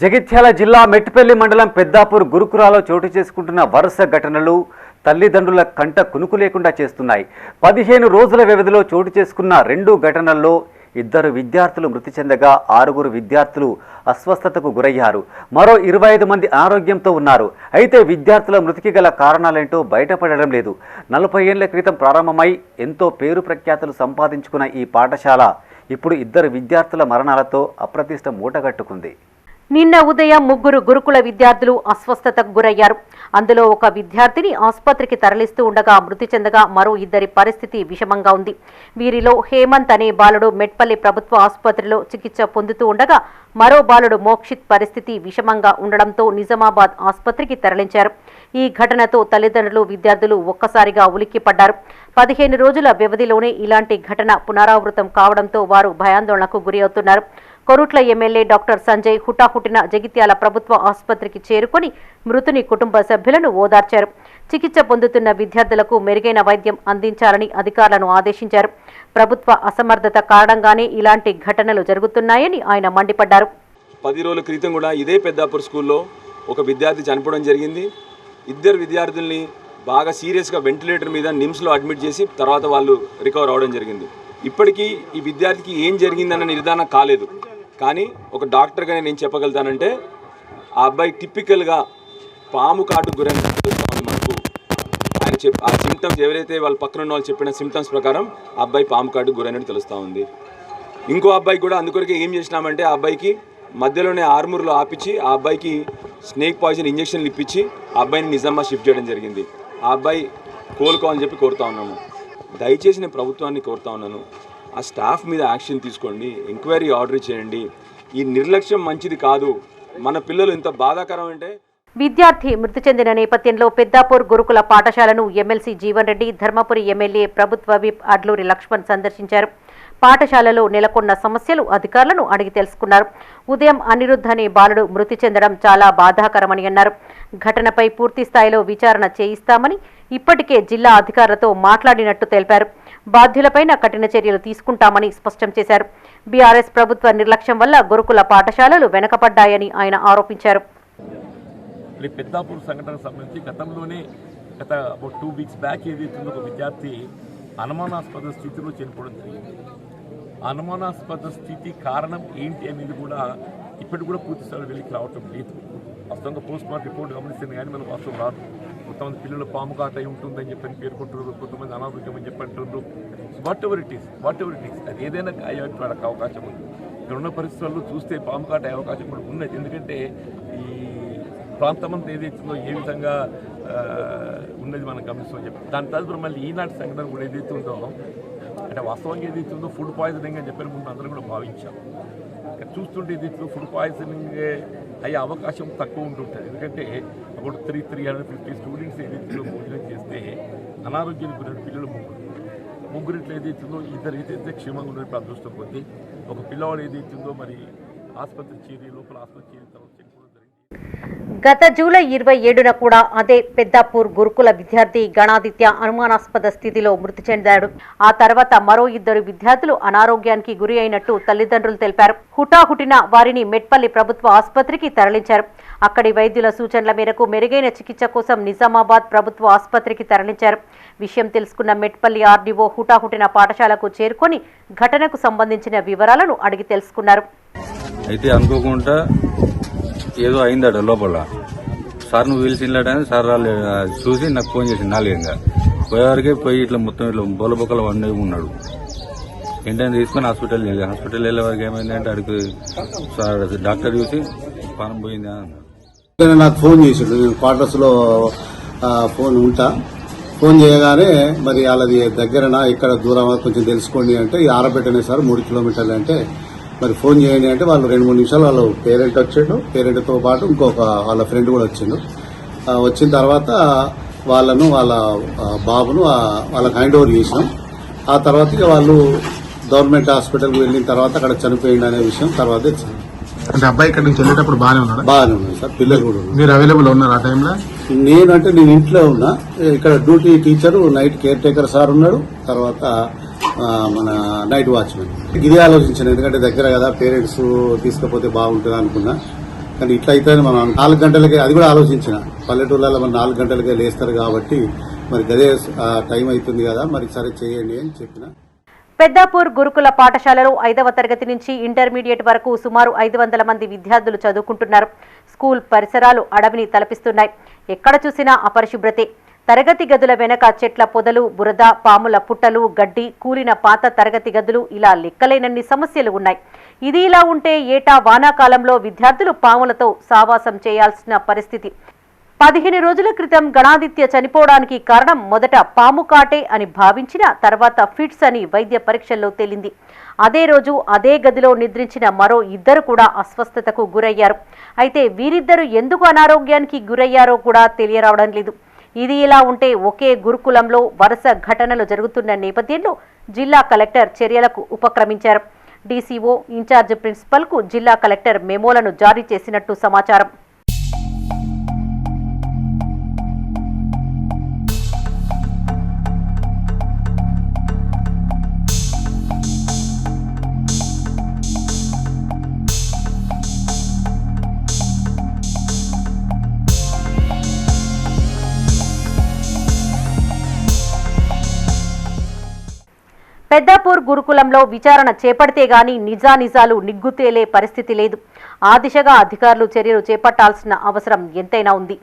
జగిత్యాల జిల్లా మెట్టిపల్లి మండలం పెద్దాపూర్ గురుకురాలో చోటు చేసుకుంటున్న వరుస ఘటనలు తల్లిదండ్రుల కంట కునుకు లేకుండా చేస్తున్నాయి. పదిహేను రోజుల వ్యవధిలో చోటు చేసుకున్న రెండు ఘటనల్లో ఇద్దరు విద్యార్థులు మృతి చెందగా ఆరుగురు విద్యార్థులు అస్వస్థతకు గురయ్యారు. మరో ఇరవై ఐదు మంది అనారోగ్యంతో ఉన్నారు. అయితే విద్యార్థుల మృతికి గల కారణాలేంటో బయటపడడం లేదు. నలభై ఏళ్ళ క్రితం ప్రారంభమై ఎంతో పేరు ప్రఖ్యాతులు సంపాదించుకున్న ఈ పాఠశాల ఇప్పుడు ఇద్దరు విద్యార్థుల మరణాలతో అప్రతిష్ట మూటగట్టుకుంది. నిన్న ఉదయం ముగ్గురు గురుకుల విద్యార్థులు అస్వస్థతకు గురయ్యారు. అందులో ఒక విద్యార్థిని ఆసుపత్రికి తరలిస్తూ ఉండగా మృతి చెందగా మరో ఇద్దరి పరిస్థితి విషమంగా ఉంది. వీరిలో హేమంత్ అనే బాలుడు మెట్పల్లి ప్రభుత్వ ఆసుపత్రిలో చికిత్స పొందుతూ ఉండగా మరో బాలుడు మోక్షిత్ పరిస్థితి విషమంగా ఉండడంతో నిజామాబాద్ ఆసుపత్రికి తరలించారు. ఈ ఘటనతో తల్లిదండ్రులు విద్యార్థులు ఒక్కసారిగా ఉలిక్కిపడ్డారు. పదిహేను రోజుల వ్యవధిలోనే ఇలాంటి ఘటన పునరావృతం కావడంతో వారు భయాందోళనకు గురి అవుతున్నారు కొరుట్ల ఎమ్మెల్యే డాక్టర్ సంజయ్ హుటాహుటిన జగిత్యాల ప్రభుత్వ ఆసుపత్రికి చేరుకుని మృతుని కుటుంబ సభ్యులను ఓదార్చారు. చికిత్స పొందుతున్న విద్యార్థులకు మెరుగైన వైద్యం అందించాలని అధికారులను ఆదేశించారు. ప్రభుత్వ అసమర్థత కారణంగానే ఇలాంటి ఘటనలు జరుగుతున్నాయని ఆయన మండిపడ్డారు. పది రోజుల క్రితం కూడా ఇదే పెద్దాపూర్ స్కూల్లో ఒక విద్యార్థి చనిపోవడం జరిగింది. ఇద్దరు విద్యార్థుల్ని బాగా సీరియస్గా వెంటిలేటర్ మీద నిమ్స్లో అడ్మిట్ చేసి తర్వాత వాళ్ళు రికవర్ అవడం జరిగింది. ఇప్పటికీ ఈ విద్యార్థికి ఏం జరిగిందన్న నిర్ధారణ కాలేదు. కానీ ఒక డాక్టర్గా నేను చెప్పగలుగుతానంటే ఆ అబ్బాయి టిపికల్గా పాము కాటు గురైన తెలుస్తోంది మనకు. ఆయన చెప్ ఆ సిమ్టమ్స్ ఎవరైతే వాళ్ళ పక్కన ఉన్న వాళ్ళు చెప్పిన సిమ్టమ్స్ ప్రకారం ఆ అబ్బాయి పాము కాటు గురైనట్టు తెలుస్తూ ఉంది. ఇంకో అబ్బాయి కూడా అందుకొరకే ఏం చేసినామంటే ఆ అబ్బాయికి మధ్యలోనే ఆర్మూర్లో ఆపించి ఆ అబ్బాయికి స్నేక్ పాయిజన్ ఇంజక్షన్లు ఇప్పించి ఆ అబ్బాయిని నిజామా షిఫ్ట్ చేయడం జరిగింది. ఆ అబ్బాయి కోలుకోవాలని చెప్పి కోరుతా ఉన్నాము దయచేసి నేను ప్రభుత్వాన్ని కోరుతా ఉన్నాను. ఆ స్టాఫ్ మీద యాక్షన్ తీసుకోండి ఎంక్వైరీ ఆర్డర్ చేయండి. ఈ నిర్లక్ష్యం మంచిది కాదు. మన పిల్లలు ఇంత బాధాకరం అంటే? విద్యార్థి మృతి చెందిన నేపథ్యంలో పెద్దాపూర్ గురుకుల పాఠశాలను ఎమ్మెల్సీ జీవన్ రెడ్డి ధర్మపురి ఎమ్మెల్యే ప్రభుత్వ విప్ అడ్లూరి లక్ష్మణ్ సందర్శించారు. పాఠశాలలో నెలకొన్న సమస్యలు అధికారులను అడిగి తెలుసుకున్నారు. ఉదయం అనిరుద్ధ్ అనే బాలుడు మృతి చెందడం చాలా బాధాకరమని అన్నారు. ఘటనపై పూర్తి స్థాయిలో విచారణ చేయిస్తామని ఇప్పటికే జిల్లా అధికారులతో మాట్లాడినట్టు తెలిపారు. బాధ్యులపైన కఠిన చర్యలు తీసుకుంటామని స్పష్టం చేశారు. బీఆర్ఎస్ ప్రభుత్వ నిర్లక్ష్యం వల్ల గురుకుల పాఠశాలలు వెనకబడ్డాయని ఆయన ఆరోపించారు. పెద్దాపూర్ సంఘటనకు సంబంధించి గతంలోనే గత టూ వీక్స్ బ్యాక్ ఏదైతుందో ఒక విద్యార్థి అనుమానాస్పద స్థితిలో చనిపోవడం జరిగింది. అనుమానాస్పద స్థితి కారణం ఏంటి అనేది కూడా ఇప్పటికి కూడా పూర్తిస్థాయిలో వెలికి రావటం లేదు. వాస్తవంగా పోస్ట్ మార్టం రిపోర్ట్ గమనిస్తుంది కానీ మనకు వాస్తవం రాదు. కొంతమంది పిల్లలు పాము కాట అయి ఉంటుందని చెప్పని పేర్కొంటున్నారు. కొంతమంది అనారోగ్యం అని చెప్పి అంటున్నారు. Whatever it is whatever it is అది ఏదైనా అయ్యేటువంటి అవకాశం ఉంది. ఇక్కడ ఉన్న పరిస్థితుల్లో చూస్తే పాము కాట అయ్యే అవకాశం కూడా ఉన్నది. ఎందుకంటే ఈ ప్రాంతం అంతా ఏదైతుందో ఏ విధంగా ఉన్నది మనం గమనిస్తామని చెప్పి. దాని తదుపరి మళ్ళీ ఈనాటి సంఘటన కూడా ఏదైతే ఉందో అంటే వాస్తవంగా ఏదైతే ఉందో ఫుడ్ పాయిజనింగ్ అని చెప్పిన ముందు అందరం కూడా భావించాం ఇక్కడ చూస్తుంటే ఇది ఫుడ్ పాయిజనింగ్ అయ్యే అవకాశం తక్కువ ఉంటుంటుంది ఎందుకంటే అప్పుడు three three hundred fifty students ఏదైతే భోజనం చేస్తే అనారోగ్యానికి గురైన పిల్లలు ముగ్గురు. ముగ్గురిట్లో ఏదైతుందో ఇద్దరు ఏదైతే క్షేమంగా ఉండే అదృష్టం కొద్దీ ఒక పిల్లవాడు ఏదైతుందో మరి ఆసుపత్రి చేరి లోపల ఆసుపత్రి చేరిన తర్వాత గత జూలై ఇరవై ఏడున కూడా అదే పెద్దాపూర్ గురుకుల విద్యార్థి గణాదిత్య అనుమానాస్పద స్థితిలో మృతి చెందాడు. ఆ తర్వాత మరో ఇద్దరు విద్యార్థులు అనారోగ్యానికి గురి అయినట్టు తల్లిదండ్రులు తెలిపారు. హుటాహుటిన వారిని మెట్పల్లి ప్రభుత్వ ఆసుపత్రికి తరలించారు. అక్కడి వైద్యుల సూచనల మేరకు మెరుగైన చికిత్స కోసం నిజామాబాద్ ప్రభుత్వ ఆసుపత్రికి తరలించారు. విషయం తెలుసుకున్న మెట్పల్లి ఆర్డీఓ హుటాహుటిన పాఠశాలకు చేరుకొని ఘటనకు సంబంధించిన వివరాలను అడిగి తెలుసుకున్నారు. అయితే అనుకోకుండా ఏదో అయిందట లోపల. సార్ నువ్వు పిలిచిండటని సార్ రాలే చూసి నాకు ఫోన్ చేసి నాలుగంగా పోయేవారికి పోయి ఇట్లా మొత్తం ఇట్లా బొల బొక్కల వండి ఉన్నాడు. ఏంటని తీసుకొని హాస్పిటల్ వెళ్ళి. హాస్పిటల్ వెళ్ళే వరకు ఏమైందంటే అడిగి సార్ డాక్టర్ చూసి పానం పోయిందా అన్నాడు. నాకు ఫోన్ చేసిండు నేను క్వార్టర్స్లో ఫోన్ ఉంటా. ఫోన్ చేయగానే మరి వాళ్ళది దగ్గరనా ఇక్కడ దూరం కొంచెం తెలుసుకోండి అంటే ఆరబెట్టనే సార్ మూడు కిలోమీటర్లు అంటే మరి ఫోన్ చేయండి అంటే వాళ్ళు రెండు మూడు నిమిషాలు వాళ్ళు పేరెంట్ వచ్చిండు. పేరెంట్తో పాటు ఇంకొక వాళ్ళ ఫ్రెండ్ కూడా వచ్చిండు. వచ్చిన తర్వాత వాళ్ళను వాళ్ళ బాబును వాళ్ళకి హ్యాండ్ ఓవర్ చేసినాం. ఆ తర్వాత వాళ్ళు గవర్నమెంట్ హాస్పిటల్కి వెళ్ళిన తర్వాత అక్కడ చనిపోయింది అనే విషయం తర్వాత తెలిసింది. అంటే అబ్బాయి ఇక్కడ నుంచి వెళ్ళేటప్పుడు బాగానే ఉన్నాడు? బాగానే ఉన్నాయి సార్. పిల్లలు కూడా. మీరు అవైలబుల్ ఉన్నారు ఆ టైంలో నేనంటే నేను ఇంట్లో ఉన్నా. ఇక్కడ duty teacher night caretaker sir ఉన్నాడు. తర్వాత మన నైట్ వాచ్మెన్ ఇది ఆలోచించాను ఎందుకంటే దగ్గర కదా పేరెంట్స్ తీసుకపోతే బాగుంటుంది అనుకున్నా. కానీ ఇట్లా అయితే మనం నాలుగు గంటలకే అది కూడా ఆలోచించిన. పల్లెటూళ్ళలో మనం నాలుగు గంటలకే లేస్తారు కాబట్టి మరి గదే టైం అవుతుంది కదా మరి సరే చేయండి అని చెప్పిన. పెద్దాపూర్ గురుకుల పాఠశాలలో ఐదవ తరగతి నుంచి ఇంటర్మీడియట్ వరకు సుమారు ఐదు వందల మంది విద్యార్థులు చదువుకుంటున్నారు. స్కూల్ పరిసరాలు అడవిని తలపిస్తున్నాయి. ఎక్కడ చూసినా అపరిశుభ్రతే. తరగతి గదుల వెనక చెట్ల పొదలు బురద పాముల పుట్టలు గడ్డి కూలిన పాత తరగతి గదులు ఇలా లెక్కలేనన్ని సమస్యలు ఉన్నాయి. ఇది ఇలా ఉంటే ఏటా వానాకాలంలో విద్యార్థులు పాములతో సావాసం చేయాల్సిన పరిస్థితి. పదిహేను రోజుల క్రితం గణాదిత్య చనిపోవడానికి కారణం మొదట పాము కాటే అని భావించిన తర్వాత ఫిట్స్ అని వైద్య పరీక్షల్లో తేలింది. అదే రోజు అదే గదిలో నిద్రించిన మరో ఇద్దరు కూడా అస్వస్థతకు గురయ్యారు. అయితే వీరిద్దరు ఎందుకు అనారోగ్యానికి గురయ్యారో కూడా తెలియరావడం లేదు. ఇది ఇలా ఉంటే ఒకే గురుకులంలో వరుస ఘటనలు జరుగుతున్న నేపథ్యంలో జిల్లా కలెక్టర్ చర్యలకు ఉపక్రమించారు. డీసీఓ ఇన్ఛార్జ్ ప్రిన్సిపల్కు జిల్లా కలెక్టర్ మెమోలను జారీ చేసినట్టు సమాచారం. పెద్దాపూర్ గురుకులంలో విచారణ చేపడితే గాని నిజానిజాలు నిగ్గుతేలే పరిస్థితి లేదు. ఆ దిశగా అధికారులు చర్యలు చేపట్టాల్సిన అవసరం ఎంతైనా ఉంది.